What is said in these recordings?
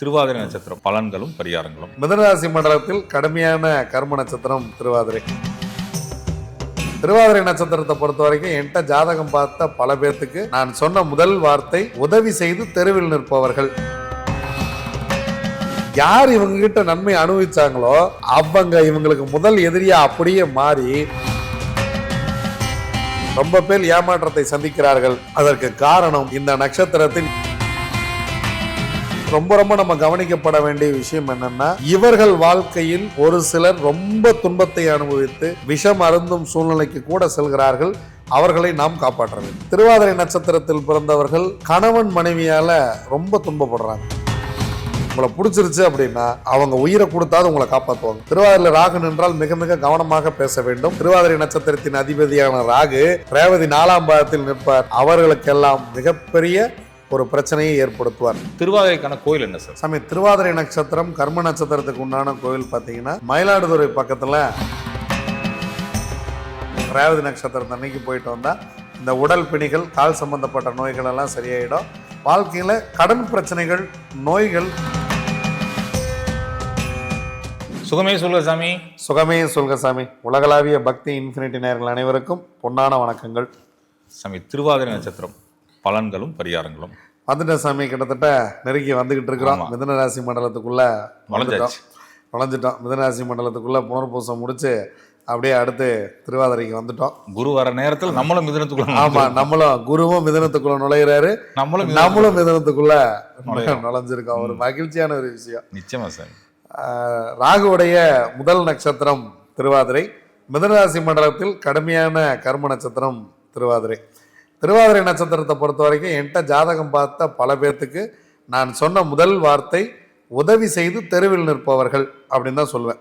திருவாதிரை நட்சத்திரம் பலன்களும் பரிகாரங்களும். மிதனராசி மண்டலத்தில் கடுமையான கர்ம நட்சத்திரம் திருவாதிரை. திருவாதிரை நட்சத்திரத்தை பொறுத்த வரைக்கும் என்கிட்ட ஜாதகம் பார்த்த பல பேர்த்துக்கு நான் சொன்ன முதல் வார்த்தை உதவி செய்து தெருவில் நிற்பவர்கள். யார் இவங்க கிட்ட நன்மை அனுபவிச்சாங்களோ அவங்க இவங்களுக்கு முதல் எதிரியா அப்படியே மாறி ரொம்ப பேர் ஏமாற்றத்தை சந்திக்கிறார்கள். அதற்கு காரணம் இந்த நட்சத்திரத்தின் ரொம்ப ரொம்ப நம்ம கவனிக்கப்பட வேண்டிய விஷயம் என்னன்னா இவர்கள் வாழ்க்கையில் ஒரு சிலர் ரொம்ப துன்பத்தை அனுபவித்து விஷம் அருந்தும் சூழ்நிலைக்கு கூட செல்கிறார்கள். அவர்களை நாம் காப்பாற்ற வேண்டும். திருவாதிரை நட்சத்திரத்தில் பிறந்தவர்கள் கணவன் மனைவியால ரொம்ப துன்பப்படுறாங்க. உங்களை பிடிச்சிருச்சு அப்படின்னா அவங்க உயிரை கொடுத்தாது உங்களை காப்பாற்றுவாங்க திருவாதிரை ராகு நின்றால் மிக மிக கவனமாக பேச வேண்டும். திருவாதிரை நட்சத்திரத்தின் அதிபதியான ராகு ரேவதி நாலாம் பாதத்தில் நிற்பார். அவர்களுக்கெல்லாம் மிகப்பெரிய ஒரு பிரச்சனையை ஏற்படுத்துவார். திருவாதிரைக்கான கோயில் என்ன சார்? சாமி திருவாதிரை நட்சத்திரம் கர்ம நட்சத்திரத்துக்கு உண்டான கோவில் பார்த்தீங்கன்னா மயிலாடுதுறை பக்கத்தில் ரேவதி நட்சத்திரம் அன்னைக்கு போயிட்டு வந்தா இந்த உடல் பிணிகள் கால் சம்பந்தப்பட்ட நோய்கள் எல்லாம் சரியாயிடும். வாழ்க்கையில் கடன் பிரச்சனைகள் நோய்கள். சுகமே சாமி. சுகமே சொல்க சாமி. உலகளாவிய பக்தி இன்ஃபினிட்டி நேயர்கள் அனைவருக்கும் பொன்னான வணக்கங்கள். சாமி திருவாதிரை நட்சத்திரம் பலன்களும் பரிகாரங்களும். வந்துட்ட சாமி கிட்டத்தட்ட நெருங்கி வந்துகிட்டு இருக்கிறோம். மிதுன ராசி மண்டலத்துக்குள்ள. நுழைஞ்சிட்டோம் மிதுன ராசி மண்டலத்துக்குள்ள புனர்பூசம் முடிச்சு அப்படியே அடுத்து திருவாதிரைக்கு வந்துட்டோம். குரு வர நேரத்தில் நம்மளும் மிதனத்துக்குள்ள ஆமா நம்மளும் குருவும் மிதனத்துக்குள்ள நுழையிறாரு. நம்மளும் மிதுனத்துக்குள்ள- நம்மளும் மிதனத்துக்குள்ள. நுழைஞ்சிருக்கோம். ஒரு மகிழ்ச்சியான ஒரு விஷயம். நிச்சயமா ஆஹ் ராகுவுடைய முதல் நட்சத்திரம் திருவாதிரை. மிதனராசி மண்டலத்தில் கடுமையான கர்ம நட்சத்திரம் திருவாதிரை. திருவாதிரை நட்சத்திரத்தை பொறுத்த வரைக்கும் என்கிட்ட ஜாதகம் பார்த்த பல பேர்த்துக்கு நான் சொன்ன முதல் வார்த்தை உதவி செய்து தெருவில் நிற்பவர்கள் அப்படின்னு தான் சொல்லுவேன்.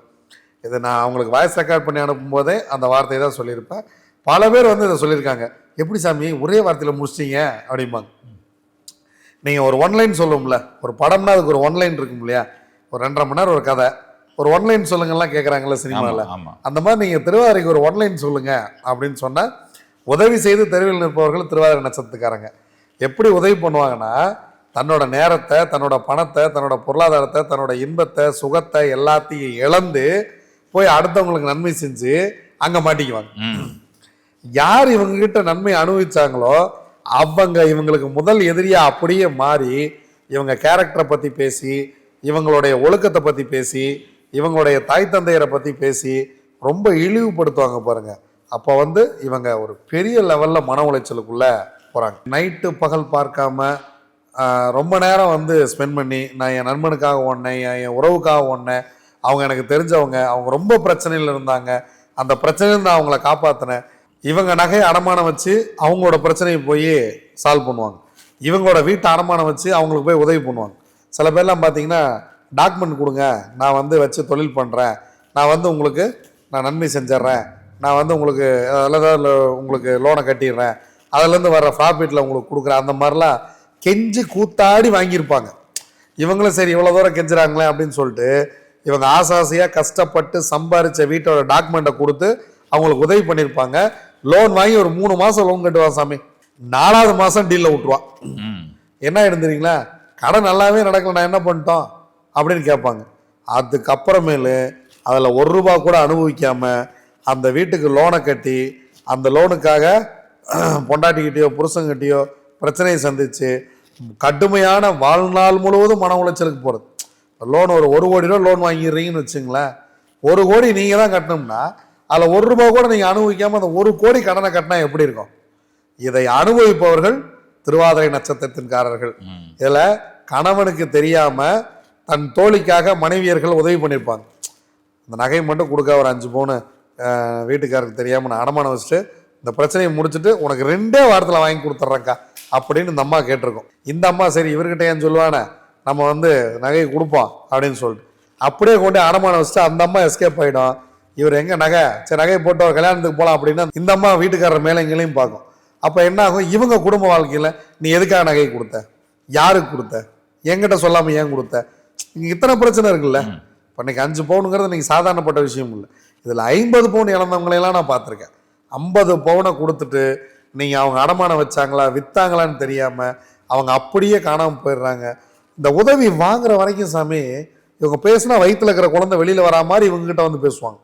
இது நான் அவங்களுக்கு வாய்ஸ் ரெக்கார்ட் பண்ணி அனுப்பும் போதே அந்த வார்த்தையை தான் சொல்லியிருப்பேன். பல பேர் வந்து இதை சொல்லியிருக்காங்க. எப்படி சாமி ஒரே வார்த்தையில் முடிச்சிட்டீங்க அப்படிம்பாங்க. நீங்கள் ஒரு ஒன்லைன் சொல்லுவோம்ல ஒரு படம்னா அதுக்கு ஒரு ஒன்லைன் இருக்கும் இல்லையா? ஒரு ரெண்டரை மணி நேரம் ஒரு கதை. ஒரு ஒன்லைன் சொல்லுங்கலாம் கேட்குறாங்கல்ல ஆமா சினிமாவில் அந்த மாதிரி நீங்கள் திருவாதிரைக்கு ஒரு ஒன்லைன் சொல்லுங்க அப்படின்னு சொன்னால் உதவி செய்து தெருவில் நிற்பவர்கள் திருவாதிரை நட்சத்திரக்காரங்க எப்படி உதவி பண்ணுவாங்கன்னா தன்னோட நேரத்தை தன்னோட பணத்தை தன்னோட பொருளாதாரத்தை தன்னோட இன்பத்தை சுகத்தை எல்லாத்தையும் இழந்து போய் அடுத்தவங்களுக்கு நன்மை செஞ்சு அங்கே மாட்டிக்குவாங்க. யார் இவங்க கிட்ட நன்மை அனுபவிச்சாங்களோ அவங்க இவங்களுக்கு முதல் எதிரியா அப்படியே மாறி இவங்க கேரக்டரை பத்தி பேசி இவங்களுடைய ஒழுக்கத்தை பத்தி பேசி இவங்களுடைய தாய் தந்தையரை பத்தி பேசி ரொம்ப இழிவுபடுத்துவாங்க பாருங்க. அப்போ வந்து இவங்க ஒரு பெரிய லெவலில் மன உளைச்சலுக்குள்ளே போகிறாங்க நைட்டு பகல் பார்க்காம ரொம்ப நேரம் வந்து ஸ்பெண்ட் பண்ணி நான் என் நண்பனுக்காக ஓடினேன் என் என் உறவுக்காக ஓடினேன் அவங்க எனக்கு தெரிஞ்சவங்க அவங்க ரொம்ப பிரச்சனையில் இருந்தாங்க. அந்த பிரச்சனையில அவங்கள காப்பாற்றினேன் இவங்க நகையை அடமானம் வச்சு அவங்களோட பிரச்சனையை போய் சால்வ் பண்ணுவாங்க. இவங்களோட வீட்டை அடமானம் வச்சு அவங்களுக்கு போய் உதவி பண்ணுவாங்க. சில பேர்லாம் பார்த்தீங்கன்னா டாக்குமெண்ட் கொடுங்க நான் வந்து வச்சு தொழில் பண்ணுறேன் நான் வந்து உங்களுக்கு நான் நன்மை செஞ்சிட்றேன். நான் வந்து உங்களுக்கு அதில் உங்களுக்கு லோனை கட்டிடுறேன். அதுலேருந்து வர்ற ப்ராஃபிட்டில் உங்களுக்கு கொடுக்குறேன். அந்த மாதிரிலாம் கெஞ்சி கூத்தாடி வாங்கியிருப்பாங்க. இவங்களும் சரி இவ்வளோ தூரம் கெஞ்சுறாங்களே அப்படின்னு சொல்லிட்டு இவங்க ஆசாசியாக கஷ்டப்பட்டு சம்பாரிச்ச வீட்டோட டாக்குமெண்ட்டை கொடுத்து அவங்களுக்கு உதவி பண்ணியிருப்பாங்க. லோன் வாங்கி ஒரு மூணு மாதம் லோன் கட்டுவான் சாமி. நாலாவது மாதம் டீலில் விட்டுருவான் என்ன எழுந்துறீங்களா கடன் நல்லாவே நடக்கல நான் என்ன பண்ணிட்டோம்? அப்படின்னு கேட்பாங்க. அதுக்கப்புறமேலு அதில் ஒரு ரூபா கூட அனுபவிக்காம அந்த வீட்டுக்கு லோனை கட்டி அந்த லோனுக்காக பொண்டாட்டிக்கிட்டேயோ புருஷங்கிட்டேயோ பிரச்சனையை சந்தித்து கடுமையான வாழ்நாள் முழுவதும் மன உளைச்சலுக்கு போகிறது லோன் ஒரு ஒரு கோடி ரூபா லோன் வாங்கிடுறீங்கன்னு வச்சுங்களேன். ஒரு கோடி நீங்கள் தான் கட்டணும்னா அதில் ஒரு ரூபா கூட நீங்கள் அனுபவிக்காமல் அந்த ஒரு கோடி கடனை கட்டினா எப்படி இருக்கும்? இதை அனுபவிப்பவர்கள் திருவாதிரை நட்சத்திரத்தின்காரர்கள். இதில் கணவனுக்கு தெரியாமல் தன் தோழிக்காக மனைவியர்கள் உதவி பண்ணியிருப்பாங்க அந்த நகை மட்டும் கொடுக்க ஒரு அஞ்சு பவுனு வீட்டுக்காரருக்கு தெரியாம நான் அடமானம் வச்சுட்டு இந்த பிரச்சனையை முடிச்சுட்டு உனக்கு ரெண்டே வாரத்தில் வாங்கி கொடுத்துட்றேன்க்கா அப்படின்னு இந்த அம்மா கேட்டிருக்கோம். இந்த அம்மா சரி இவர்கிட்ட ஏன் சொல்லுவானே? நம்ம வந்து நகையை கொடுப்போம் அப்படின்னு சொல்லிட்டு. அப்படியே கொண்டு அடமானம் வச்சுட்டு அந்த அம்மா எஸ்கேப் ஆகிடும் இவர் எங்க நகை? சரி நகையை போட்டு ஒரு கல்யாணத்துக்கு போகலாம் அப்படின்னா இந்த அம்மா வீட்டுக்காரர் மேலே எங்களையும் பார்க்கும். அப்போ என்ன ஆகும்? இவங்க குடும்ப வாழ்க்கையில் நீ எதுக்காக நகை கொடுத்த? யாருக்கு கொடுத்த? என்கிட்ட சொல்லாமல் ஏன் கொடுத்த? இங்கே இத்தனை பிரச்சனை இருக்குல்ல? இப்போ அஞ்சு பவுனுங்கிறது இன்னைக்கு சாதாரணப்பட்ட விஷயம் இல்லை. இதில் ஐம்பது பவுன் இழந்தவங்களையெல்லாம் நான் பார்த்துருக்கேன். ஐம்பது பவுனை கொடுத்துட்டு நீங்கள் அவங்க அடமானம் வச்சாங்களா விற்றாங்களான்னு தெரியாமல் அவங்க அப்படியே காணாமல் போயிடுறாங்க. இந்த உதவி வாங்குற வரைக்கும் சாமி இவங்க பேசுனா வயித்துல இருக்கிற குழந்தை வெளியில் வரா மாதிரி இவங்ககிட்ட வந்து பேசுவாங்க.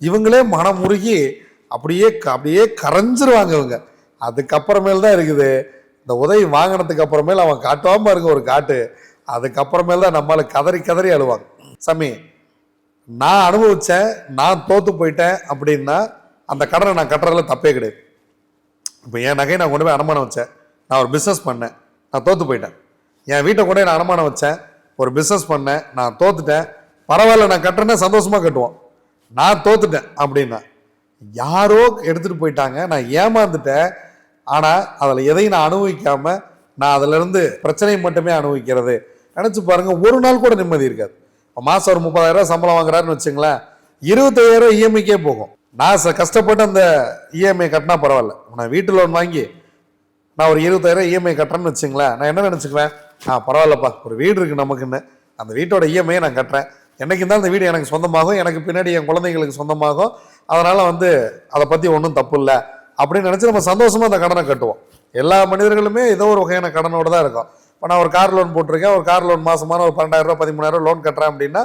இவங்களே மனமுருகி அப்படியே க- அப்படியே கரைஞ்சிருவாங்க இவங்க. அதுக்கப்புறமேல் தான் இருக்குது. இந்த உதவி வாங்கினதுக்கு அப்புறமேல் அவன் காட்டுவாமல் இருக்க ஒரு காட்டு. அதுக்கப்புறமேல் தான் நம்மளால் கதறி கதறி அழுவாங்க. சாமி நான் அனுபவிச்சேன் நான் தோற்று போயிட்டேன் அப்படின்னா அந்த கடனை நான் கட்டுறதுல தப்பே கிடையாது. இப்போ என் நகையை நான் கொண்டு போய் அனுமானம் வச்சேன். நான் ஒரு பிஸ்னஸ் பண்ணேன். நான் தோற்று போயிட்டேன். என் வீட்டை கொண்டு நான் அனுமானம் வச்சேன். ஒரு பிஸ்னஸ் பண்ணேன். நான் தோத்துட்டேன். பரவாயில்ல நான் கட்டுறேன்னா சந்தோஷமாக கட்டுவோம். நான் தோத்துட்டேன் அப்படின்னா யாரோ எடுத்துகிட்டு போயிட்டாங்க. நான் ஏமாந்துட்டேன். ஆனால் அதில் எதையும் நான் அனுபவிக்காமல் நான் அதிலிருந்து பிரச்சனையை மட்டுமே அனுபவிக்கிறது. நினச்சி பாருங்கள் ஒரு நாள் கூட நிம்மதி இருக்காது. இப்போ மாதம் ஒரு முப்பதாயிரரூவா சம்பளம் வாங்குறாருன்னு வச்சுங்களேன் இருபத்தாயிரம் இஎம்ஐக்கே போகும். நான் ச- கஷ்டப்பட்டு அந்த இஎம்ஐ கட்டினா பரவாயில்ல. நான் வீட்டு லோன் வாங்கி நான் ஒரு இருபத்தாயிரம் இஎம்ஐ கட்டுறேன்னு வச்சுங்களேன் நான் என்ன நினச்சிக்குவேன்? ஆ பரவாயில்லப்பா ஒரு வீடு இருக்குது நமக்குன்னு. அந்த வீட்டோட இஎம்ஐ நான் கட்டுறேன். என்றைக்கு தான் அந்த வீடு எனக்கு சொந்தமாகும் எனக்கு பின்னாடி என் குழந்தைங்களுக்கு சொந்தமாகும். அதனால் வந்து அதை பற்றி ஒன்றும் தப்பு இல்லை. அப்படின்னு நினச்சி நம்ம சந்தோஷமாக அந்த கடனை கட்டுவோம். எல்லா மனிதர்களுமே ஏதோ ஒரு வகையான கடனோட தான் இருக்கும். இப்போ நான் ஒரு கார் லோன் போட்டிருக்கேன். ஒரு கார் லோன் மாசமான ஒரு பன்னெண்டாயிரம் ரூபாய் பதிமூணாயிரம் லோன் கட்டுறேன் அப்படின்னா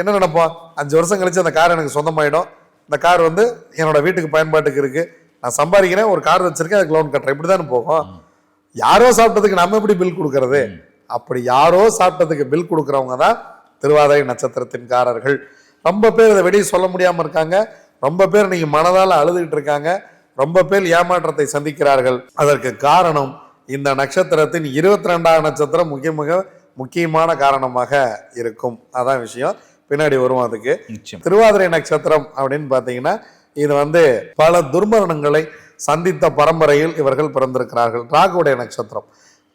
என்ன நினைப்போம்? அஞ்சு வருஷம் கழிச்சு அந்த கார் எனக்கு சொந்தமாயிடும். இந்த கார் வந்து என்னோட வீட்டுக்கு பயன்பாட்டுக்கு இருக்கு. நான் சம்பாதிக்கிறேன் ஒரு கார் வச்சிருக்கேன் அதுக்கு லோன் கட்டுறேன். இப்படி போகும். யாரோ சாப்பிட்டதுக்கு நம்ம எப்படி பில் கொடுக்கறது? அப்படி யாரோ சாப்பிட்டதுக்கு பில் கொடுக்கறவங்க தான் திருவாதிரை நட்சத்திரத்தின்காரர்கள் ரொம்ப பேர் இதை வெளியே சொல்ல முடியாம இருக்காங்க. ரொம்ப பேர் நீங்க மனதால அழுதுகிட்டு இருக்காங்க. ரொம்ப பேர் ஏமாற்றத்தை சந்திக்கிறார்கள். அதற்கு காரணம் இந்த நட்சத்திரத்தின் இருபத்தி ரெண்டாம் நட்சத்திரம் முக்கிய மிக முக்கியமான காரணமாக இருக்கும். அதான் விஷயம். பின்னாடி வருவோம் அதுக்கு. திருவாதிரை நட்சத்திரம் அப்படின்னு பார்த்தீங்கன்னா இது வந்து பல துர்மரணங்களை சந்தித்த பரம்பரையில் இவர்கள் பிறந்திருக்கிறார்கள். ராகுடைய நட்சத்திரம்.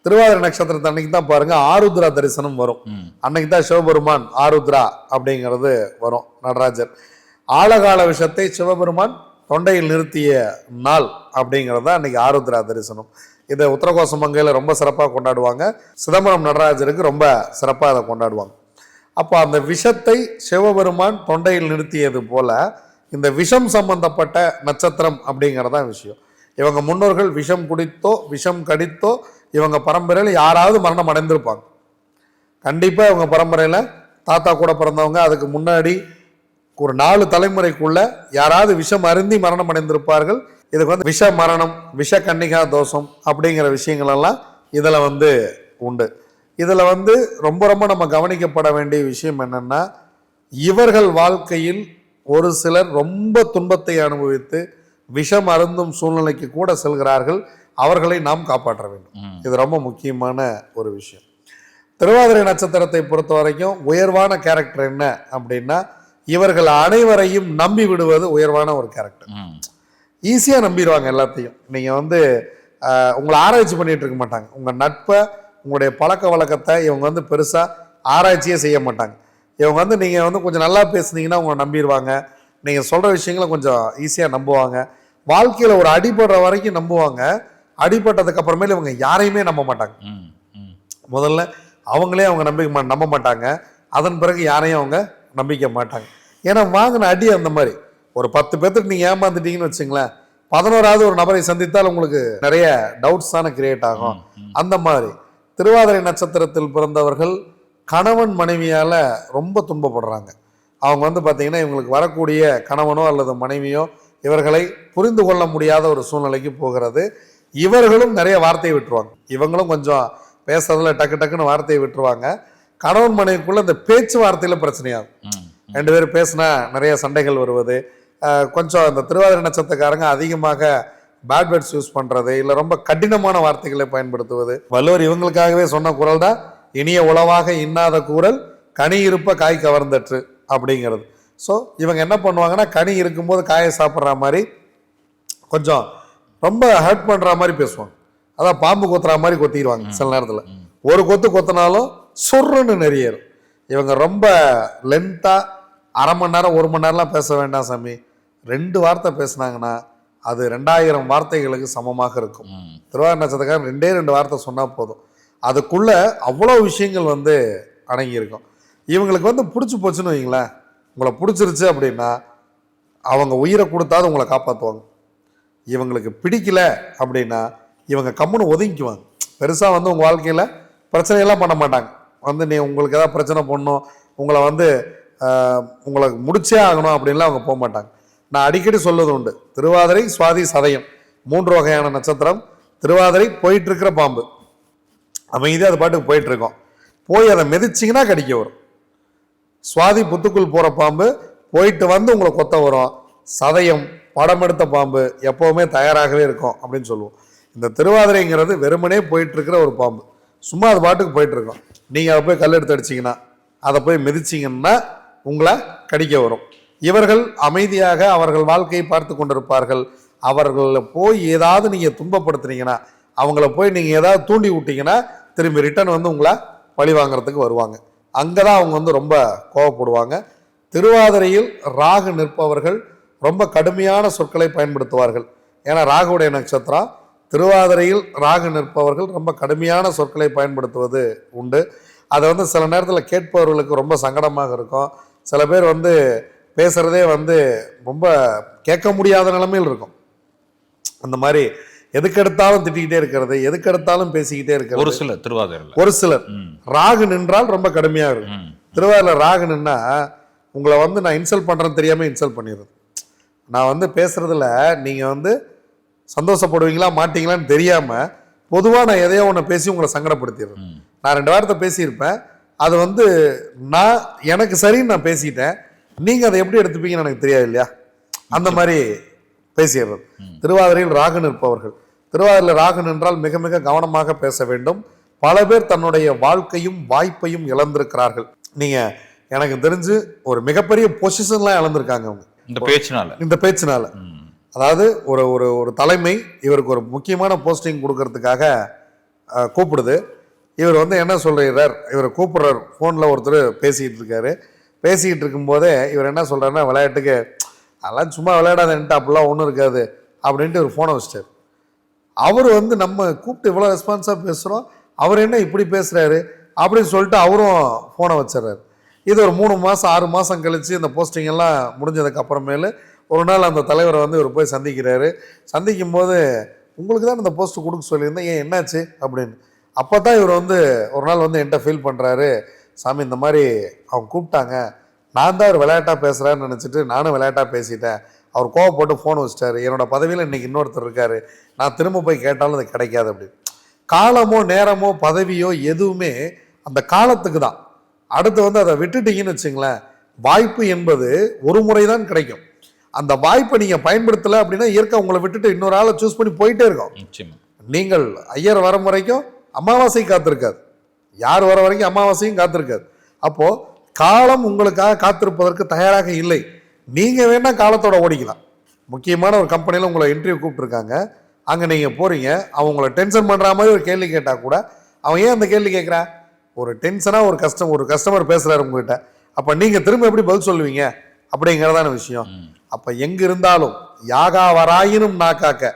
திருவாதிரை நட்சத்திரத்தை அன்னைக்கு தான் பாருங்க ஆருத்ரா தரிசனம் வரும். அன்னைக்கு தான் சிவபெருமான் ஆருத்ரா அப்படிங்கிறது வரும் நடராஜர். ஆழகால விஷத்தை சிவபெருமான் தொண்டையில் நிறுத்திய நாள் அப்படிங்கிறது தான் அன்னைக்கு ஆருத்ரா தரிசனம். இதை உத்தரகோச மங்கையில் ரொம்ப சிறப்பாக கொண்டாடுவாங்க. சிதம்பரம் நடராஜருக்கு ரொம்ப சிறப்பாக அதை கொண்டாடுவாங்க. அப்போ அந்த விஷத்தை சிவபெருமான் தொண்டையில் நிறுத்தியது போல இந்த விஷம் சம்பந்தப்பட்ட நட்சத்திரம் அப்படிங்கிறதான் விஷயம். இவங்க முன்னோர்கள் விஷம் குடித்தோ விஷம் கடித்தோ இவங்க பரம்பரையில் யாராவது மரணம் அடைந்திருப்பாங்க. கண்டிப்பாக இவங்க பரம்பரையில் தாத்தா கூட பிறந்தவங்க அதுக்கு முன்னாடி ஒரு நாலு தலைமுறைக்குள்ள யாராவது விஷம் அருந்தி மரணம் அடைந்திருப்பார்கள். இதுக்கு வந்து விஷ மரணம் விஷ கன்னிகா தோஷம் அப்படிங்கிற விஷயங்கள் எல்லாம் இதில் வந்து உண்டு. இதில் வந்து ரொம்ப ரொம்ப நம்ம கவனிக்கப்பட வேண்டிய விஷயம் என்னன்னா இவர்கள் வாழ்க்கையில் ஒரு சிலர் ரொம்ப துன்பத்தை அனுபவித்து விஷம் அருந்தும் சூழ்நிலைக்கு கூட செல்கிறார்கள். அவர்களை நாம் காப்பாற்ற வேண்டும். இது ரொம்ப முக்கியமான ஒரு விஷயம். திருவாதிரை நட்சத்திரத்தை பொறுத்த வரைக்கும் உயர்வான கேரக்டர் என்ன அப்படின்னா இவர்கள் அனைவரையும் நம்பி விடுவது உயர்வான ஒரு கேரக்டர். ஈஸியாக நம்பிடுவாங்க எல்லாத்தையும். நீங்கள் வந்து உங்களை ஆராய்ச்சி பண்ணிட்டு இருக்க மாட்டாங்க. உங்கள் நட்பை உங்களுடைய பழக்க வழக்கத்தை இவங்க வந்து பெருசாக ஆராய்ச்சியே செய்ய மாட்டாங்க. இவங்க வந்து நீங்கள் வந்து கொஞ்சம் நல்லா பேசுனீங்கன்னா உங்களை நம்பிடுவாங்க. நீங்கள் சொல்கிற விஷயங்களை கொஞ்சம் ஈஸியாக நம்புவாங்க. வாழ்க்கையில் ஒரு அடிபடுற வரைக்கும் நம்புவாங்க. அடிபட்டதுக்கு அப்புறமேல இவங்க யாரையுமே நம்ப மாட்டாங்க. ம். ம். முதல்ல அவங்களே அவங்க நம்பிக்க நம்ப மாட்டாங்க. அதன் பிறகு யாரையும் அவங்க நம்பிக்க மாட்டாங்க. ஏன்னா வாங்கின அடி அந்த மாதிரி. ஒரு பத்து பேர்த்துக்கு நீங்கள் ஏமாந்துட்டீங்கன்னு வச்சுங்களேன் பதினோராவது ஒரு நபரை சந்தித்தால் உங்களுக்கு நிறைய டவுட்ஸ் தானே கிரியேட் ஆகும். அந்த மாதிரி திருவாதிரை நட்சத்திரத்தில் பிறந்தவர்கள் கணவன் மனைவியால் ரொம்ப துன்பப்படுறாங்க. அவங்க வந்து பார்த்தீங்கன்னா இவங்களுக்கு வரக்கூடிய கணவனோ அல்லது மனைவியோ இவர்களை புரிந்து கொள்ள முடியாத ஒரு சூழ்நிலைக்கு போகிறது. இவர்களும் நிறைய வார்த்தையை விட்டுருவாங்க. இவங்களும் கொஞ்சம் பேசுறதுல டக்கு டக்குன்னு வார்த்தையை விட்டுருவாங்க. கணவன் மனைவிக்குள்ள இந்த பேச்சுவார்த்தையில பிரச்சனையாகும். ரெண்டு பேரும் பேசினா நிறைய சண்டைகள் வருவது. கொஞ்சம் இந்த திருவாதிரை நட்சத்திரக்காரங்க அதிகமாக பேட் வேர்ட்ஸ் யூஸ் பண்றது இல்ல ரொம்ப கடினமான வார்த்தைகளை பயன்படுத்துவது. வள்ளுவர் இவங்களுக்காகவே சொன்ன குரல் தான் இனிய உளவாக இன்னாத கூறல் கனி இருப்ப காய் கவர்ந்தற்று அப்படிங்கிறது. ஸோ இவங்க என்ன பண்ணுவாங்கன்னா கனி இருக்கும்போது காயை சாப்பிட்ற மாதிரி கொஞ்சம் ரொம்ப ஹர்ட் பண்ற மாதிரி பேசுவாங்க. அதான் பாம்பு கொத்துற மாதிரி கொத்திடுவாங்க சில நேரத்துல. ஒரு கொத்து கொத்தினாலும் சொர்ருன்னு நெறியேறும். இவங்க ரொம்ப லென்த்தா அரை மணி நேரம் ஒரு மணி நேரம்லாம் பேச வேண்டாம் சாமி. ரெண்டு வார்த்தை பேசுனாங்கன்னா அது ரெண்டாயிரம் வார்த்தைகளுக்கு சமமாக இருக்கும். திருவாரூர் நட்சத்திரக்காரன் ரெண்டே ரெண்டு வார்த்தை சொன்னால் போதும். அதுக்குள்ள அவ்வளோ விஷயங்கள் வந்து அடங்கியிருக்கும். இவங்களுக்கு வந்து பிடிச்சி போச்சுன்னு வைங்களேன் உங்களை பிடிச்சிருச்சு அப்படின்னா அவங்க உயிரை கொடுத்தாவது உங்களை காப்பாற்றுவாங்க இவங்களுக்கு பிடிக்கல அப்படின்னா இவங்க கம்முன்னு ஒதுங்கிக்குவாங்க. பெருசாக வந்து உங்கள் வாழ்க்கையில் பிரச்சனையெல்லாம் பண்ண மாட்டாங்க. வந்து நீ உங்களுக்கு ஏதாவது பிரச்சனை பண்ணும் உங்களை வந்து உங்களை முடிச்சே ஆகணும் அப்படின்லாம் அவங்க போக மாட்டாங்க. நான் அடிக்கடி சொல்வது உண்டு. திருவாதிரை சுவாதி சதயம் மூன்று வகையான நட்சத்திரம். திருவாதிரை போயிட்டுருக்கிற பாம்பு. அமைதியாக அது பாட்டுக்கு போயிட்டுருக்கோம். போய் அதை மிதிச்சிங்கன்னா கடிக்க வரும். சுவாதி புத்துக்குள் போகிற பாம்பு போயிட்டு வந்து உங்களை கொத்த வரும். சதயம் படம் எடுத்த பாம்பு எப்போவுமே தயாராகவே இருக்கும் அப்படின்னு சொல்லுவோம். இந்த திருவாதிரைங்கிறது வெறுமனே போயிட்டுருக்கிற ஒரு பாம்பு. சும்மா அது பாட்டுக்கு போயிட்டுருக்கோம். நீங்கள் அதை போய் கல் எடுத்து அடிச்சீங்கன்னா அதை போய் மிதிச்சிங்கன்னா உங்களை கடிக்க வரும். இவர்கள் அமைதியாக அவர்கள் வாழ்க்கையை பார்த்து கொண்டிருப்பார்கள். அவர்களை போய் ஏதாவது நீங்கள் துன்பப்படுத்துனீங்கன்னா அவங்கள போய் நீங்கள் ஏதாவது தூண்டி விட்டீங்கன்னா திரும்பி ரிட்டர்ன் வந்து உங்களை பழி வாங்குறதுக்கு வருவாங்க. அங்கே தான் அவங்க வந்து ரொம்ப கோவப்படுவாங்க. திருவாதிரையில் ராகு நிற்பவர்கள் ரொம்ப கடுமையான சொற்களை பயன்படுத்துவார்கள். ஏன்னா ராகுடைய நட்சத்திரம் திருவாதிரையில் ராகு நிற்பவர்கள் ரொம்ப கடுமையான சொற்களை பயன்படுத்துவது உண்டு. அதை வந்து சில நேரத்தில் கேட்பவர்களுக்கு ரொம்ப சங்கடமாக இருக்கும். சில பேர் வந்து பேசுகிறதே வந்து ரொம்ப கேட்க முடியாத நிலைமையில் இருக்கும். அந்த மாதிரி எதுக்கெடுத்தாலும் திட்டிக்கிட்டே இருக்கிறது எதுக்கெடுத்தாலும் பேசிக்கிட்டே ஒரு இருக்கிறது சில திருவாதிரையில். ஒரு சிலர். ராகு நின்றால் ரொம்ப கடுமையா இருக்கும். ம். திருவாரூர்ல ராகு நின்னா உங்களை வந்து நான் இன்சல்ட் பண்றேன்னு தெரியாம இன்சல்ட் பண்ணிடுறது. நான் வந்து பேசுறதுல நீங்க வந்து சந்தோஷப்படுவீங்களா மாட்டீங்களான்னு தெரியாம பொதுவா நான் எதையோ ஒன்று பேசி உங்களை சங்கடப்படுத்திடுறேன். நான் ரெண்டு வார்த்தை பேசியிருப்பேன். அது வந்து நான் எனக்கு சரின்னு நான் பேசிட்டேன். நீங்க அதை எப்படி எடுத்துப்பீங்கன்னு எனக்கு தெரியாது இல்லையா? அந்த மாதிரி பேசிடுறது. திருவாதிரையில் ராகு நிற்பவர்கள். திருவாதிரையில் ராகு நின்றால் மிக மிக கவனமாக பேச வேண்டும். பல பேர் தன்னுடைய வாழ்க்கையும் வாய்ப்பையும் இழந்திருக்கிறார்கள். நீங்க எனக்கு தெரிஞ்சு ஒரு மிகப்பெரிய பொசிஷன்லாம் இழந்திருக்காங்க அவங்க. இந்த பேச்சினால. இந்த பேச்சினால. அதாவது ஒரு ஒரு ஒரு தலைமை இவருக்கு ஒரு முக்கியமான போஸ்டிங் கொடுக்கறதுக்காக கூப்பிடுது. இவர் வந்து என்ன சொல்றார் இவரை கூப்பிடுறார். ஃபோனில் ஒருத்தர் பேசிக்கிட்டு இருக்காரு. பேசிக்கிட்டு இருக்கும்போதே இவர் என்ன சொல்கிறாருன்னா விளையாட்டுக்கு அதெல்லாம் சும்மா விளையாடாதன்ட்டு அப்படிலாம் ஒன்றும் இருக்காது அப்படின்ட்டு ஒரு ஃபோனை வச்சிட்டார். அவர் வந்து நம்ம கூப்பிட்டு இவ்வளோ ரெஸ்பான்ஸாக பேசுகிறோம் அவர் என்ன இப்படி பேசுகிறாரு அப்படின்னு சொல்லிட்டு அவரும் ஃபோனை வச்சிடுறாரு. இது ஒரு மூணு மாதம் ஆறு மாதம் கழித்து இந்த போஸ்டிங் எல்லாம் முடிஞ்சதுக்கு அப்புறமேலு ஒரு நாள் அந்த தலைவரை வந்து இவர் போய் சந்திக்கிறாரு. சந்திக்கும் போது உங்களுக்கு தான் இந்த போஸ்ட் கொடுக்க சொல்லியிருந்தேன் ஏன் என்னாச்சு? அப்படின்னு. அப்போ தான் இவர் வந்து ஒரு நாள் வந்து என்கிட்ட ஃபீல் பண்ணுறாரு சாமி இந்த மாதிரி அவங்க கூப்பிட்டாங்க. நான் தான் அவர் விளையாட்டாக பேசுகிறான்னு நினச்சிட்டு நானும் விளையாட்டாக பேசிட்டேன். அவர் கோவப்பட்டு ஃபோன் வச்சிட்டாரு. என்னோட பதவியில் இன்னைக்கு இன்னொருத்தர் இருக்காரு. நான் திரும்ப போய் கேட்டாலும் அது கிடைக்காது அப்படி. காலமோ நேரமோ பதவியோ எதுவுமே அந்த காலத்துக்கு தான். அடுத்து வந்து அதை விட்டுட்டீங்கன்னு வச்சுங்களேன் வாய்ப்பு என்பது ஒரு முறை தான் கிடைக்கும். அந்த வாய்ப்பை நீங்கள் பயன்படுத்தலை அப்படின்னா இயற்கை உங்களை விட்டுட்டு இன்னொரு ஆளை சூஸ் பண்ணி போயிட்டே இருக்கும். நீங்கள் ஐயர் வர வரைக்கும் அமாவாசை காத்திருக்காது. யார் வர வரைக்கும் அமாவாசையும் காத்திருக்காது. அப்போ காலம் உங்களுக்காக காத்திருப்பதற்கு தயாராக இல்லை. நீங்க வேணா காலத்தோட ஓடிக்கலாம். முக்கியமான ஒரு கம்பெனியில் உங்களை இன்டர்வியூ கூப்பிட்டுருக்காங்க. அங்கே நீங்கள் போறீங்க. அவங்க உங்களை டென்ஷன் பண்ணுற மாதிரி ஒரு கேள்வி கேட்டால் கூட அவன் ஏன் அந்த கேள்வி கேட்குறா ஒரு டென்ஷனாக ஒரு கஸ்டம் ஒரு கஸ்டமர் பேசுகிறாரு உங்ககிட்ட. அப்போ நீங்கள் திரும்ப எப்படி பதில் சொல்லுவீங்க? அப்படிங்கிறதான விஷயம். அப்போ எங்கே இருந்தாலும் யாகா வராயினும் நாக்காக்க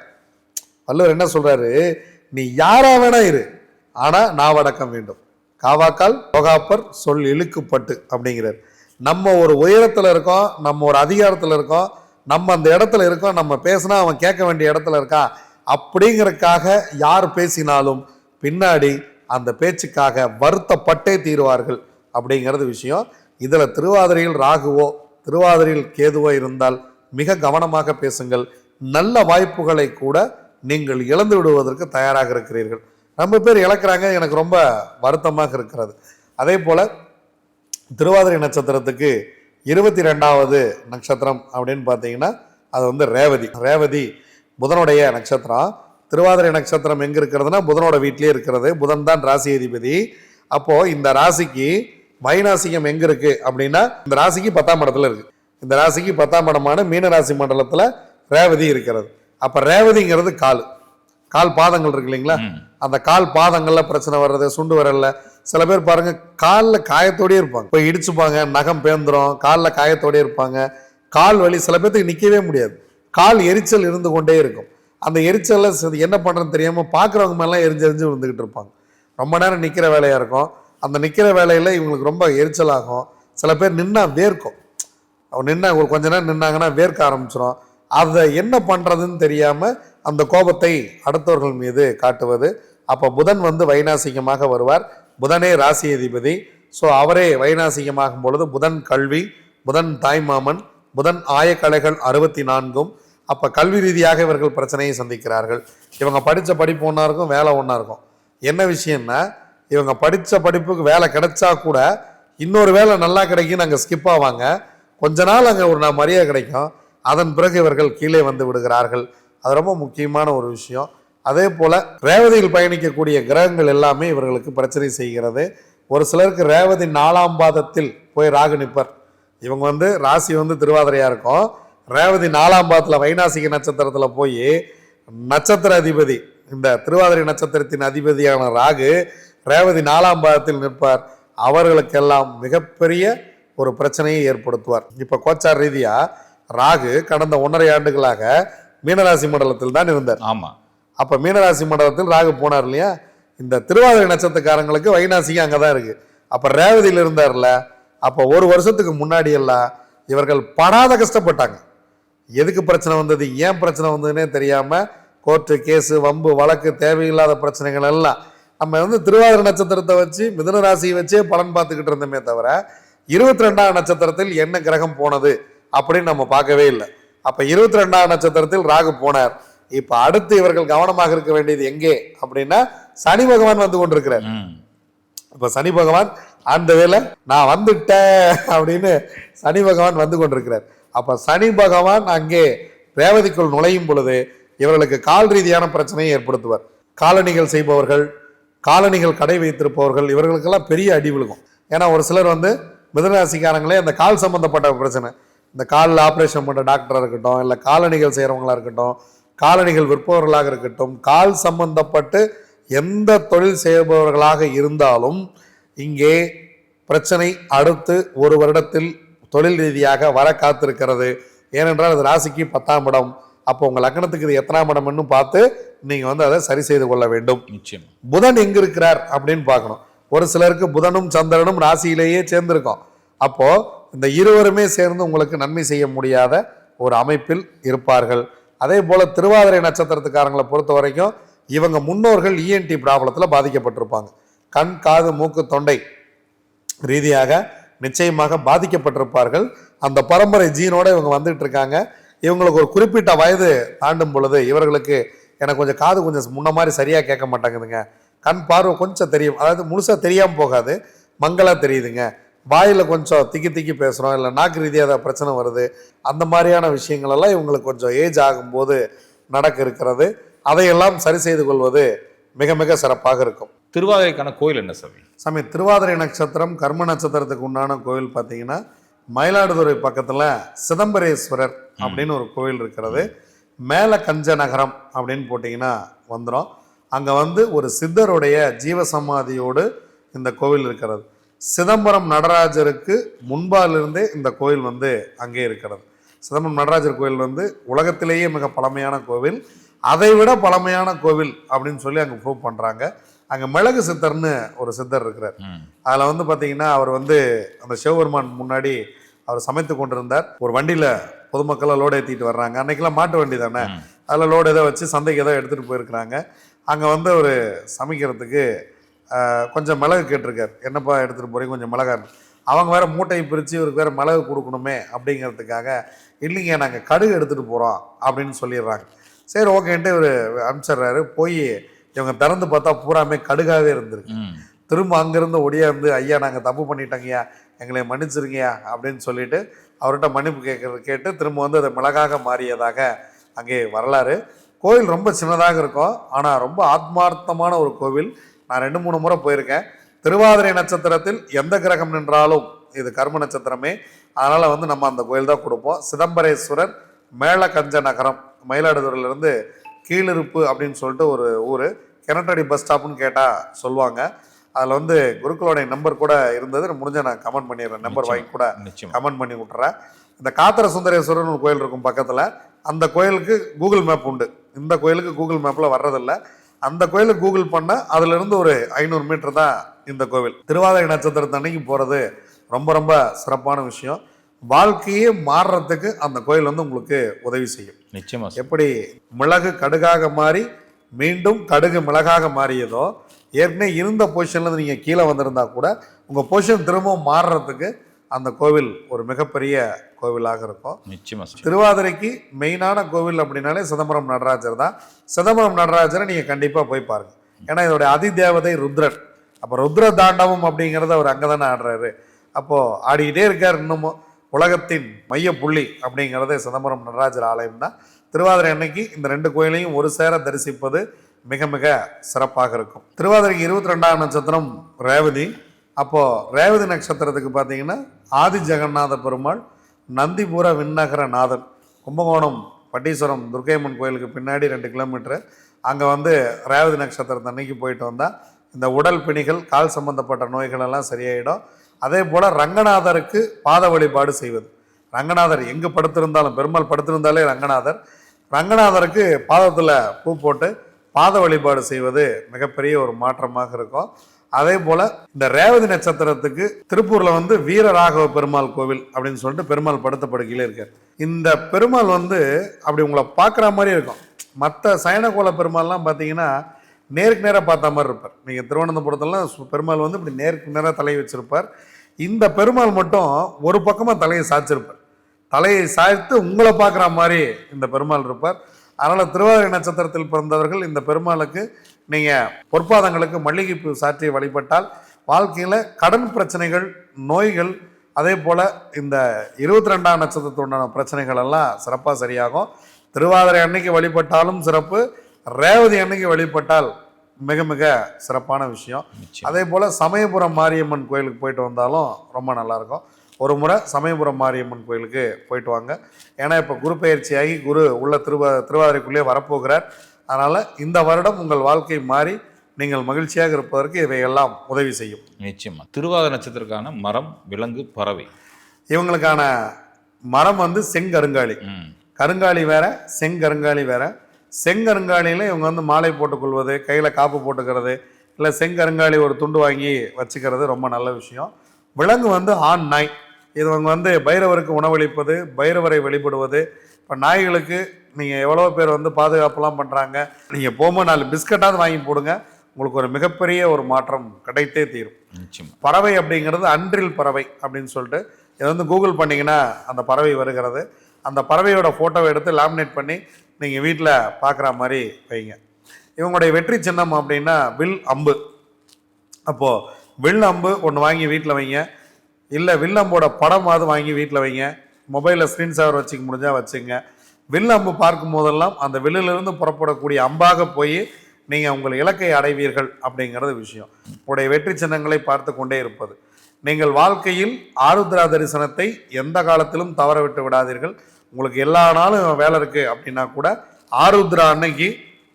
வள்ளுவர் என்ன சொல்றாரு? நீ யாரா வேணா இரு. ஆனா நாவடக்கம் வேண்டும். காவாக்கால் போகாப்பர் சொல் இழுக்குப்பட்டு அப்படிங்கிறார். நம்ம ஒரு உயரத்தில் இருக்கோம் நம்ம ஒரு அதிகாரத்தில் இருக்கோம் நம்ம அந்த இடத்துல இருக்கோம் நம்ம பேசினா அவன் கேட்க வேண்டிய இடத்துல இருக்கான் அப்படிங்கிறக்காக யார் பேசினாலும் பின்னாடி அந்த பேச்சுக்காக வருத்தப்பட்டே தீருவார்கள் அப்படிங்கிறது விஷயம். இதில் திருவாதிரையில் ராகுவோ திருவாதிரையில் கேதுவோ இருந்தால் மிக கவனமாக பேசுங்கள். நல்ல வாய்ப்புகளை கூட நீங்கள் இழந்து விடுவதற்கு தயாராக இருக்கிறீர்கள். ரொம்ப பேர் இழக்கிறாங்க. எனக்கு ரொம்ப வருத்தமாக இருக்கிறது. அதே போல் திருவாதிரை நட்சத்திரத்துக்கு இருபத்தி ரெண்டாவது நட்சத்திரம் அப்படின்னு பார்த்தீங்கன்னா அது வந்து ரேவதி. ரேவதி புதனுடைய நட்சத்திரம். திருவாதிரை நட்சத்திரம் எங்கே இருக்கிறதுனா புதனோட வீட்லேயே இருக்கிறது. புதன் தான் ராசி அதிபதி. அப்போது இந்த ராசிக்கு வைநாசிகம் எங்கே இருக்குது அப்படின்னா இந்த ராசிக்கு பத்தாம் இடத்துல இருக்குது இந்த ராசிக்கு பத்தாம் இடமான மீன ராசி ரேவதி இருக்கிறது. அப்போ ரேவதிங்கிறது கால். கால் பாதங்கள் இருக்கு இல்லைங்களா. அந்த கால் பாதங்கள்ல பிரச்சனை வர்றது சுண்டு வரல சில பேர் பாருங்க காலில் காயத்தோடயே இருப்பாங்க. போய் இடிச்சுப்பாங்க நகம் பேந்துரும் காலில் காயத்தோடயே இருப்பாங்க. கால் வலி சில பேர்த்துக்கு நிற்கவே முடியாது. கால் எரிச்சல் இருந்து கொண்டே இருக்கும். அந்த எரிச்சல்ல சரி என்ன பண்றதுன்னு தெரியாம பார்க்குறவங்க மேலாம் எரிஞ்சு எரிஞ்சு விழுந்துகிட்டு இருப்பாங்க. ரொம்ப நேரம் நிற்கிற வேலையா இருக்கும். அந்த நிற்கிற வேலையில இவங்களுக்கு ரொம்ப எரிச்சல் ஆகும் சில பேர் நின்னா வேர்க்கும். நின்னா ஒரு கொஞ்ச நேரம் நின்னாங்கன்னா வேர்க்க ஆரம்பிச்சிடும் அதை என்ன பண்றதுன்னு தெரியாம அந்த கோபத்தை அடுத்தவர்கள் மீது காட்டுவது. அப்போ புதன் வந்து வைநாசிகமாக வருவார். புதனே ராசி அதிபதி. ஸோ அவரே வைநாசிகமாகும் பொழுது புதன் கல்வி புதன் தாய்மாமன் புதன் ஆயக்கலைகள் அறுபத்தி நான்கும் அப்போ கல்வி ரீதியாக இவர்கள் பிரச்சனையை சந்திக்கிறார்கள். இவங்க படித்த படிப்பு ஒன்றா இருக்கும் வேலை ஒன்றா இருக்கும். என்ன விஷயம்னா இவங்க படித்த படிப்புக்கு வேலை கிடைச்சா கூட இன்னொரு வேலை நல்லா கிடைக்கும் அங்கே ஸ்கிப் ஆவாங்க. கொஞ்ச நாள் அங்கே ஒரு ந- மரியாதை கிடைக்கும். அதன் பிறகு இவர்கள் கீழே வந்து விடுகிறார்கள். அது ரொம்ப முக்கியமான ஒரு விஷயம். அதே போல் ரேவதியில் பயணிக்கக்கூடிய கிரகங்கள் எல்லாமே இவர்களுக்கு பிரச்சனை செய்கிறது. ஒரு சிலருக்கு ரேவதி நாலாம் பாதத்தில் போய் ராகு நிற்பர். இவங்க வந்து ராசி வந்து திருவாதிரையாக இருக்கும். ரேவதி நாலாம் பாதத்தில் வைநாசிக நட்சத்திரத்தில் போய் நட்சத்திர அதிபதி இந்த திருவாதிரை நட்சத்திரத்தின் அதிபதியான ராகு ரேவதி நாலாம் பாதத்தில் நிற்பார். அவர்களுக்கெல்லாம் மிகப்பெரிய ஒரு பிரச்சனையை ஏற்படுத்துவார். இப்போ கோச்சார் ரீதியாக ராகு கடந்த ஒன்றரை ஆண்டுகளாக மீனராசி மண்டலத்தில் தான் இருந்தார். ஆமா. அப்ப மீனராசி மண்டலத்தில் ராகு போனார் இல்லையா? இந்த திருவாதிரை நட்சத்திரக்காரங்களுக்கு வைநாசிகம் அங்கதான் இருக்கு. அப்ப ரேவதியில் இருந்தார்ல அப்ப ஒரு வருஷத்துக்கு முன்னாடி எல்லாம் இவர்கள் படாத கஷ்டப்பட்டாங்க. எதுக்கு பிரச்சனை வந்தது? ஏன் பிரச்சனை வந்ததுன்னே தெரியாம கோர்ட்டு கேஸு வம்பு வழக்கு தேவையில்லாத பிரச்சனைகள் எல்லாம் நம்ம வந்து திருவாதிரை நட்சத்திரத்தை வச்சு மிதுன ராசியை வச்சே பலன் பார்த்துக்கிட்டு இருந்தோமே தவிர இருபத்தி ரெண்டாம் நட்சத்திரத்தில் என்ன கிரகம் போனது அப்படின்னு நம்ம பார்க்கவே இல்லை. அப்ப இருபத்தி ரெண்டாம் நட்சத்திரத்தில் ராகு போனார். இப்ப அடுத்து இவர்கள் கவனமாக இருக்க வேண்டியது எங்கே? அப்படின்னா சனி பகவான் வந்து கொண்டிருக்கிறார். இப்ப சனி பகவான் அந்த வேலை நான் வந்துட்டேன் அப்படின்னு சனி பகவான் வந்து கொண்டிருக்கிறார். அப்ப சனி பகவான் அங்கே ரேவதிக்குள் நுழையும் பொழுது இவர்களுக்கு கால் ரீதியான பிரச்சனையை ஏற்படுத்துவார். காலணிகள் செய்பவர்கள் காலணிகள் கடை வைத்திருப்பவர்கள் இவர்களுக்கெல்லாம் பெரிய அடி விழுகும். ஏன்னா ஒரு சிலர் வந்து மிதனராசிக்காரங்களே அந்த கால் சம்பந்தப்பட்ட பிரச்சனை. இந்த காலில் ஆப்ரேஷன் பண்ணுற டாக்டராக இருக்கட்டும் இல்லை காலணிகள் செய்கிறவங்களா இருக்கட்டும் காலணிகள் விற்பவர்களாக இருக்கட்டும் கால் சம்பந்தப்பட்டு எந்த தொழில் செய்பவர்களாக இருந்தாலும் இங்கே பிரச்சனை அடுத்து ஒரு வருடத்தில் தொழில் ரீதியாக வர காத்திருக்கிறது. ஏனென்றால் அது ராசிக்கு பத்தாம் இடம். அப்போ உங்கள் லக்னத்துக்கு இது எத்தனாம் இடம்னு பார்த்து நீங்கள் வந்து அதை சரி செய்து கொள்ள வேண்டும். நிச்சயம். புதன் எங்க இருக்கிறார் அப்படின்னு பார்க்கணும். ஒரு சிலருக்கு புதனும் சந்திரனும் ராசியிலேயே சேர்ந்திருக்கும். அப்போ இந்த இருவருமே சேர்ந்து உங்களுக்கு நன்மை செய்ய முடியாத ஒரு அமைப்பில் இருப்பார்கள். அதே போல் திருவாதிரை நட்சத்திரத்துக்காரங்களை பொறுத்த வரைக்கும் இவங்க முன்னோர்கள் இஎன்டி ப்ராப்ளத்தில் பாதிக்கப்பட்டிருப்பாங்க. கண் காது மூக்கு தொண்டை ரீதியாக நிச்சயமாக பாதிக்கப்பட்டிருப்பார்கள். அந்த பரம்பரை ஜீனோட இவங்க வந்துட்டு இருக்காங்க. இவங்களுக்கு ஒரு குறிப்பிட்ட வயது தாண்டும் பொழுது இவர்களுக்கு எனக்கு கொஞ்சம் காது கொஞ்சம் முன்ன மாதிரி சரியாக கேட்க மாட்டேங்குதுங்க. கண் பார்வை கொஞ்சம் தெரியும். அதாவது முழுசாக தெரியாமல் போகாது. மங்களாக தெரியுதுங்க. வாயில கொஞ்சம் திக்கி திக்கி பேசுறோம் இல்லை நாக்கு ரீதியாக ஏதாவது பிரச்சனை வருது அந்த மாதிரியான விஷயங்கள் எல்லாம் இவங்களுக்கு கொஞ்சம் ஏஜ் ஆகும்போது நடக்க இருக்கிறது. அதையெல்லாம் சரி செய்து கொள்வது மிக மிக சிறப்பாக இருக்கும். திருவாதிரைக்கான கோயில் என்ன சாமி? சாமி திருவாதிரை நட்சத்திரம் கர்ம நட்சத்திரத்துக்கு உண்டான கோவில் பார்த்தீங்கன்னா மயிலாடுதுறை பக்கத்தில் சிதம்பரேஸ்வரர் அப்படின்னு ஒரு கோவில் இருக்கிறது. மேல கஞ்ச நகரம் அப்படின்னு போட்டிங்கன்னா வந்துடும் அங்கே வந்து ஒரு சித்தருடைய ஜீவசமாதியோடு இந்த கோவில் இருக்கிறது. சிதம்பரம் நடராஜருக்கு முன்பாலிருந்தே இந்த கோவில் வந்து அங்கே இருக்கிறது. சிதம்பரம் நடராஜர் கோவில் வந்து உலகத்திலேயே மிக பழமையான கோவில். அதை விட பழமையான கோவில் அப்படின்னு சொல்லி அங்கே ப்ரூவ் பண்ணுறாங்க அங்கே மிளகு சித்தர்னு ஒரு சித்தர் இருக்கிறார். அதில் வந்து பார்த்தீங்கன்னா அவர் வந்து அந்த சிவபெருமான் முன்னாடி அவர் சமைத்து கொண்டிருந்தார். ஒரு வண்டியில் பொதுமக்களை லோடு ஏற்றிட்டு வர்றாங்க. அன்னைக்கெல்லாம் மாட்டு வண்டி தானே. அதில் லோடு ஏதோ வச்சு சந்தைக்கு ஏதோ எடுத்துகிட்டு போயிருக்கிறாங்க. அங்கே வந்து ஒரு சமைக்கிறதுக்கு கொஞ்சம் மிளகு கேட்டிருக்காரு. என்னப்பா எடுத்துகிட்டு போறீங்க? கொஞ்சம் மிளகான்னு. அவங்க வேற மூட்டையை பிரித்து இவருக்கு வேற மிளகு கொடுக்கணுமே அப்படிங்கிறதுக்காக இல்லைங்க நாங்கள் கடுகு எடுத்துகிட்டு போகிறோம் அப்படின்னு சொல்லிடுறாங்க. சரி ஓகேன்ட்டு இவர் அனுப்பிச்சிடுறாரு. போய் இவங்க திறந்து பார்த்தா பூராமே கடுகாவே இருந்திருக்கு. திரும்ப அங்கேருந்து ஒடியாந்து ஐயா நாங்கள் தப்பு பண்ணிட்டோங்கய்யா எங்களை மன்னிச்சிருங்கய்யா அப்படின்னு சொல்லிட்டு அவர்கிட்ட மன்னிப்பு கேட்கறது கேட்டு திரும்ப வந்து அது மிளகாக மாறியதாக அங்கே வரலாறு. கோவில் ரொம்ப சின்னதாக இருக்கும். ஆனால் ரொம்ப ஆத்மார்த்தமான ஒரு கோவில். நான் ரெண்டு மூணு முறை போயிருக்கேன். திருவாதிரை நட்சத்திரத்தில் எந்த கிரகம் நின்றாலும் இது கர்ம நட்சத்திரமே. அதனால் வந்து நம்ம அந்த கோயில் தான் கொடுப்போம். சிதம்பரேஸ்வரர் மேலகஞ்ச நகரம் மயிலாடுதுறையிலேருந்து கீழிருப்பு அப்படின்னு சொல்லிட்டு ஒரு ஊர். கிணற்றடி பஸ் ஸ்டாப்னு கேட்டால் சொல்லுவாங்க. அதில் வந்து குருக்களோடைய நம்பர் கூட இருந்தது. முடிஞ்ச நான் கமெண்ட் பண்ணிடுறேன். நம்பர் வாங்கி கூட கமெண்ட் பண்ணி விட்டுறேன். இந்த காத்திர சுந்தரேஸ்வரர்னு ஒரு கோயில் இருக்கும் பக்கத்தில். அந்த கோயிலுக்கு கூகுள் மேப் உண்டு. இந்த கோயிலுக்கு கூகுள் மேப்பில் வர்றதில்ல. அந்த கோயிலுக்கு கூகுள் பண்ண அதுலேருந்து ஒரு ஐநூறு மீட்டர் தான் இந்த கோவில். திருவாதிரை நட்சத்திரத்து அன்னைக்கு போகிறது ரொம்ப ரொம்ப சிறப்பான விஷயம். வாழ்க்கையே மாறுறதுக்கு அந்த கோயில் வந்து உங்களுக்கு உதவி செய்யும். நிச்சயமா. எப்படி மிளகு கடுகாக மாறி மீண்டும் கடுகு மிளகாக மாறியதோ ஏற்கனவே இருந்த பொசிஷன்லேருந்து நீங்கள் கீழே வந்திருந்தா கூட உங்கள் பொசிஷன் திரும்பவும் மாறுறதுக்கு அந்த கோவில் ஒரு மிகப்பெரிய கோவிலாக இருக்கும். நிச்சயமா சாமி திருவாதிரைக்கு மெயினான கோவில் அப்படின்னாலே சிதம்பரம் நடராஜர் தான். சிதம்பரம் நடராஜரை நீங்கள் கண்டிப்பாக போய் பாருங்க. ஏன்னா இதோடைய அதிதேவதை ருத்ரன் அப்போ ருத்ர தாண்டவம் அப்படிங்கிறத அவர் அங்கே தானே ஆடுறாரு. அப்போது ஆடிக்கிட்டே இருக்கார் இன்னமும் உலகத்தின் மைய புள்ளி அப்படிங்கிறது சிதம்பரம் நடராஜர் ஆலயம் தான் திருவாதிரை அன்னைக்கு இந்த ரெண்டு கோயிலையும் ஒரு சேர தரிசிப்பது மிக மிக சிறப்பாக இருக்கும். திருவாதிரைக்கு இருபத்தி ரெண்டாம் நட்சத்திரம் ரேவதி. அப்போது ரேவதி நட்சத்திரத்துக்கு பார்த்தீங்கன்னா ஆதி ஜெகநாத பெருமாள் நந்திபுர விண்ணகர நாதன் கும்பகோணம் பட்டீஸ்வரம் துர்க்கையம்மன் கோயிலுக்கு பின்னாடி ரெண்டு கிலோமீட்டரு அங்கே வந்து ரேவதி நட்சத்திரத்தை அன்னைக்கு போயிட்டு வந்தால் இந்த உடல் பிணிகள் கால் சம்பந்தப்பட்ட நோய்கள் எல்லாம் சரியாயிடும். அதே போல் ரங்கநாதருக்கு பாத வழிபாடு செய்வது. ரங்கநாதர் எங்கே படுத்திருந்தாலும் பெருமாள் படுத்திருந்தாலே ரங்கநாதர். ரங்கநாதருக்கு பாதத்தில் பூ போட்டு பாத வழிபாடு செய்வது மிகப்பெரிய ஒரு மாற்றமாக இருக்கும். அதே போல் இந்த ரேவதி நட்சத்திரத்துக்கு திருப்பூரில் வந்து வீரராகவ பெருமாள் கோவில் அப்படின்னு சொல்லிட்டு பெருமாள் படுத்த படுக்கையிலே இருக்கார். இந்த பெருமாள் வந்து அப்படி உங்களை பார்க்குற மாதிரி இருக்கும். மற்ற சயனகோல பெருமாள்லாம் பார்த்தீங்கன்னா நேருக்கு நேராக பார்த்த மாதிரி இருப்பார். நீங்கள் திருவனந்தபுரத்துலாம் பெருமாள் வந்து இப்படி நேருக்கு நேராக தலையை வச்சிருப்பார். இந்த பெருமாள் மட்டும் ஒரு பக்கமாக தலையை சாய்ச்சிருப்பார். தலையை சாய்த்து உங்களை பார்க்குற மாதிரி இந்த பெருமாள் இருப்பார். அதனால் திருவாரூர் நட்சத்திரத்தில் பிறந்தவர்கள் இந்த பெருமாளுக்கு நீங்கள் பொற்பாதங்களுக்கு மல்லிகைப்பூ சாற்றி வழிபட்டால் வாழ்க்கையில் கடன் பிரச்சனைகள் நோய்கள் அதே போல் இந்த இருபத்தி ரெண்டாம் நட்சத்திரத்துண்டான பிரச்சனைகள் எல்லாம் சிறப்பாக சரியாகும். திருவாதிரை அன்னைக்கு வழிபட்டாலும் சிறப்பு. ரேவதி அன்னைக்கு வழிபட்டால் மிக மிக சிறப்பான விஷயம். அதே போல் சமயபுரம் மாரியம்மன் கோயிலுக்கு போயிட்டு வந்தாலும் ரொம்ப நல்லாயிருக்கும் ஒரு முறை சமயபுரம் மாரியம்மன் கோயிலுக்கு போயிட்டு வாங்க. ஏன்னா இப்போ குரு பயிற்சியாகி குரு உள்ள திருவா திருவாதிரைக்குள்ளே வரப்போகிறார். அதனால் இந்த வருடம் உங்கள் வாழ்க்கை மாறி நீங்கள் மகிழ்ச்சியாக இருப்பதற்கு இவையெல்லாம் உதவி செய்யும். நிச்சயமா. திருவாதிரை நட்சத்திரக்கான மரம் விலங்கு பறவை. இவங்களுக்கான மரம் வந்து செங்கருங்காலி. கருங்காலி வேற செங்கருங்காலி வேற. செங்கருங்காலியில் இவங்க வந்து மாலை போட்டுக்கொள்வது கையில் காப்பு போட்டுக்கிறது இல்லை செங்கருங்காலி ஒரு துண்டு வாங்கி வச்சுக்கிறது ரொம்ப நல்ல விஷயம். விலங்கு வந்து ஆண் நாய். இவங்க வந்து பைரவருக்கு உணவளிப்பது பைரவரை வழிபடுவது. இப்போ நாய்களுக்கு நீங்கள் எவ்வளோ பேர் வந்து பாதுகாப்புலாம் பண்ணுறாங்க நீங்கள் போகும்போது நாலு பிஸ்கட்டாவது வாங்கி போடுங்க உங்களுக்கு ஒரு மிகப்பெரிய ஒரு மாற்றம் கிடைத்தே தீரும். பறவை அப்படிங்கிறது அன்றில் பறவை அப்படின்னு சொல்லிட்டு இதை வந்து கூகுள் பண்ணிங்கன்னா அந்த பறவை வருகிறது. அந்த பறவையோட ஃபோட்டோவை எடுத்து லேமினேட் பண்ணி நீங்கள் வீட்டில் பார்க்குற மாதிரி வைங்க. இவங்களுடைய வெற்றி சின்னம் அப்படின்னா வில் அம்பு. அப்போது வில் அம்பு ஒன்று வாங்கி வீட்டில் வைங்க. இல்லை வில் அம்போட படமாவது வாங்கி வீட்டில் வைங்க. மொபைலில் ஸ்க்ரீன் சேவர் வச்சுக்க முடிஞ்சால் வச்சுங்க. வில் அம்பு பார்க்கும் போதெல்லாம் அந்த வில்லிலிருந்து புறப்படக்கூடிய அம்பாக போய் நீங்கள் உங்கள் இலக்கை அடைவீர்கள் அப்படிங்கிறது விஷயம். உங்களுடைய வெற்றி சின்னங்களை பார்த்து கொண்டே இருப்பது. நீங்கள் வாழ்க்கையில் ஆருத்ரா தரிசனத்தை எந்த காலத்திலும் தவற விட்டு விடாதீர்கள். உங்களுக்கு எல்லா நாளும் வேலை இருக்குது அப்படின்னா கூட ஆருத்ரா அன்னைக்கு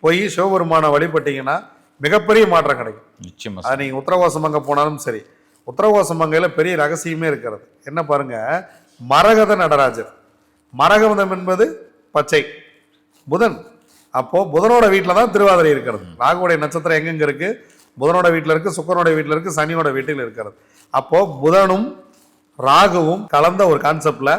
போய் சிவபெருமானை வழிபட்டீங்கன்னா மிகப்பெரிய மாற்றம் கிடைக்கும். நிச்சயமா அது நீங்கள் உத்தரகோசமங்க போனாலும் சரி. உத்தரகோசமங்கையில் பெரிய ரகசியமே இருக்கிறது. என்ன பாருங்க? மரகத நடராஜர். மரகதம் என்பது பச்சை. புதன். அப்போ புதனோட வீட்டில் தான் திருவாதிரை இருக்கிறது. ராகுடைய நட்சத்திரம் எங்கெங்க இருக்கு? புதனோட வீட்டில் இருக்கு சுக்கரனோட வீட்டில் இருக்கு சனியோட வீட்டில் இருக்கிறது. அப்போ புதனும் ராகுவும் கலந்த ஒரு கான்செப்ட்ல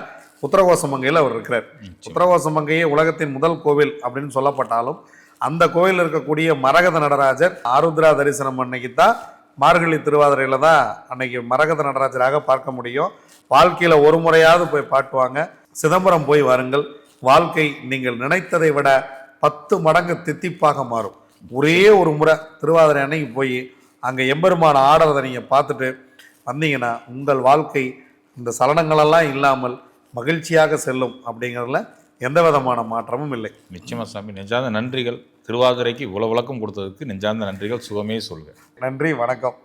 உத்தரகோசமங்கையில் அவர் இருக்கிறார். உத்தரகோசமங்கையே உலகத்தின் முதல் கோவில் அப்படின்னு சொல்லப்பட்டாலும் அந்த கோவில் இருக்கக்கூடிய மரகத நடராஜர் ஆருத்ரா தரிசனம் அன்னைக்கு தான் மார்கழி திருவாதிரையில தான் அன்னைக்கு மரகத நடராஜராக பார்க்க முடியும். வாழ்க்கையில ஒரு முறையாவது போய் பாட்டுவாங்க. சிதம்பரம் போய் வாருங்கள். வாழ்க்கை நீங்கள் நினைத்ததை விட பத்து மடங்கு தித்திப்பாக மாறும். ஒரே ஒரு முறை திருவாதிரை அன்னைக்கு போய் அங்கே எம்பெருமான ஆடுறதை நீங்கள் பார்த்துட்டு வந்தீங்கன்னா உங்கள் வாழ்க்கை இந்த சலனங்களெல்லாம் இல்லாமல் மகிழ்ச்சியாக செல்லும் அப்படிங்கிறதுல எந்த விதமான மாற்றமும் இல்லை. நிச்சயமா சாமி நெஞ்சார்ந்த நன்றிகள். திருவாதிரைக்கு இவ்வளவு விளக்கம் கொடுத்ததுக்கு நெஞ்சார்ந்த நன்றிகள் சுகமே சொல்க. நன்றி வணக்கம்.